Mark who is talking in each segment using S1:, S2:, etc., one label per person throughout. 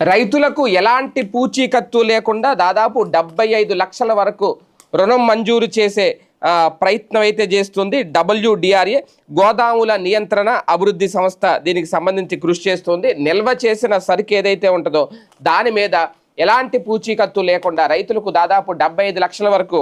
S1: రైతులకు ఎలాంటి పూచీకత్తు లేకుండా దాదాపు డెబ్బై ఐదు లక్షల వరకు రుణం మంజూరు చేసే ప్రయత్నం అయితే చేస్తుంది డబ్ల్యూడిఆర్ఏ గోదాముల నియంత్రణ అభివృద్ధి సంస్థ దీనికి సంబంధించి కృషి చేస్తుంది. నిల్వ చేసిన సరుకు ఏదైతే ఉంటుందో దాని మీద ఎలాంటి పూచీకత్తు లేకుండా రైతులకు దాదాపు డెబ్బై ఐదు లక్షల వరకు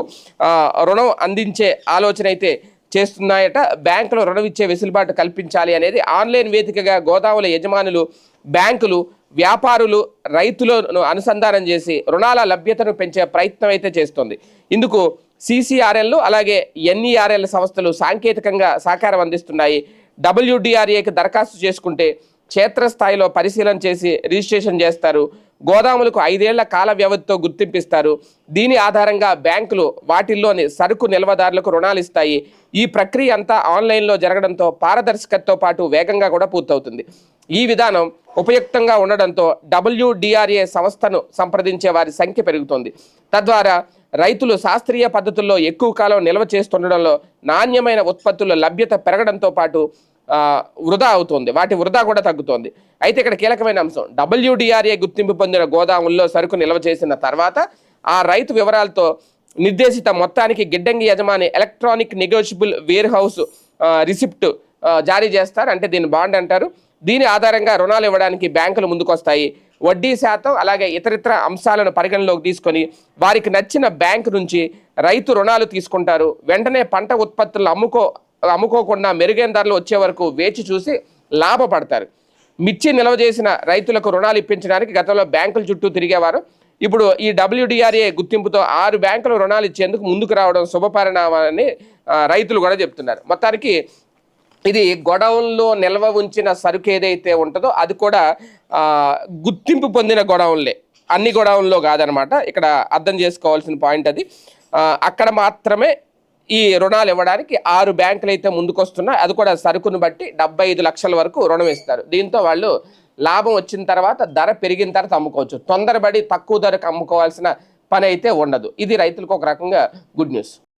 S1: రుణం అందించే ఆలోచన అయితే చేస్తున్నాయట. బ్యాంకులు రుణం ఇచ్చే వెసులుబాటు కల్పించాలి అనేది ఆన్లైన్ వేదికగా గోదాముల యజమానులు బ్యాంకులు వ్యాపారులు రైతులను అనుసంధానం చేసి రుణాల లభ్యతను పెంచే ప్రయత్నం అయితే చేస్తుంది. ఇందుకు సిసిఆర్ఎల్ అలాగే ఎన్ఈఆర్ఎల్ సంస్థలు సాంకేతికంగా సహకారం అందిస్తున్నాయి. డబ్ల్యూడిఆర్ఏకి దరఖాస్తు చేసుకుంటే క్షేత్రస్థాయిలో పరిశీలన చేసి రిజిస్ట్రేషన్ చేస్తారు. గోదాములకు ఐదేళ్ళ కాల వ్యవధితో గుర్తింపిస్తారు. దీని ఆధారంగా బ్యాంకులు వాటిల్లోని సరుకు నిల్వదారులకు రుణాలు ఇస్తాయి. ఈ ప్రక్రియ అంతా ఆన్లైన్లో జరగడంతో పారదర్శకతతో పాటు వేగంగా కూడా పూర్తవుతుంది. ఈ విధానం ఉపయుక్తంగా ఉండడంతో డబ్ల్యూడిఆర్ఏ సంస్థను సంప్రదించే వారి సంఖ్య పెరుగుతోంది. తద్వారా రైతులు శాస్త్రీయ పద్ధతుల్లో ఎక్కువ కాలం నిల్వ చేస్తుండడంలో నాణ్యమైన ఉత్పత్తుల లభ్యత పెరగడంతో పాటు వృధా అవుతుంది. వాటి వృధా కూడా తగ్గుతోంది. అయితే ఇక్కడ కీలకమైన అంశం. డబ్ల్యూడిఆర్ఏ గుర్తింపు పొందిన గోదాముల్లో సరుకు నిల్వ చేసిన తర్వాత ఆ రైతు వివరాలతో నిర్దేశిత మొత్తానికి గిడ్డంగి యజమాని electronic negotiable warehouse receipt జారీ చేస్తారు. అంటే దీన్ని బాండ్ అంటారు. దీని ఆధారంగా రుణాలు ఇవ్వడానికి బ్యాంకులు ముందుకొస్తాయి. వడ్డీ శాతం అలాగే ఇతరితర అంశాలను పరిగణలోకి తీసుకొని వారికి నచ్చిన బ్యాంకు నుంచి రైతు రుణాలు తీసుకుంటారు. వెంటనే పంట ఉత్పత్తులు అమ్ముకో అమ్ముకోకుండా మెరుగైన ధరలు వచ్చే వరకు వేచి చూసి లాభపడతారు. మిర్చి నిల్వ చేసిన రైతులకు రుణాలు ఇప్పించడానికి గతంలో బ్యాంకుల చుట్టూ తిరిగేవారు. ఇప్పుడు ఈ డబ్ల్యూడిఆర్ఏ గుర్తింపుతో ఆరు బ్యాంకులు రుణాలు ఇచ్చేందుకు ముందుకు రావడం శుభపరిణామాలని రైతులు కూడా చెప్తున్నారు. మొత్తానికి ఇది గొడవల్లో నిల్వ ఉంచిన సరుకు ఏదైతే ఉంటుందో అది కూడా గుర్తింపు పొందిన గొడవన్లే అన్ని గొడవల్లో కాదనమాట. ఇక్కడ అర్థం చేసుకోవాల్సిన పాయింట్ అది. అక్కడ మాత్రమే ఈ రుణాలు ఇవ్వడానికి ఆరు బ్యాంకులు అయితే ముందుకొస్తున్నాయి. అది కూడా సరుకును బట్టి డెబ్బై ఐదు లక్షల వరకు రుణం ఇస్తారు. దీంతో వాళ్ళు లాభం వచ్చిన తర్వాత ధర పెరిగిన తర్వాత అమ్ముకోవచ్చు. తొందరపడి తక్కువ ధరకు అమ్ముకోవాల్సిన పని అయితే ఉండదు. ఇది రైతులకు ఒక రకంగా గుడ్ న్యూస్.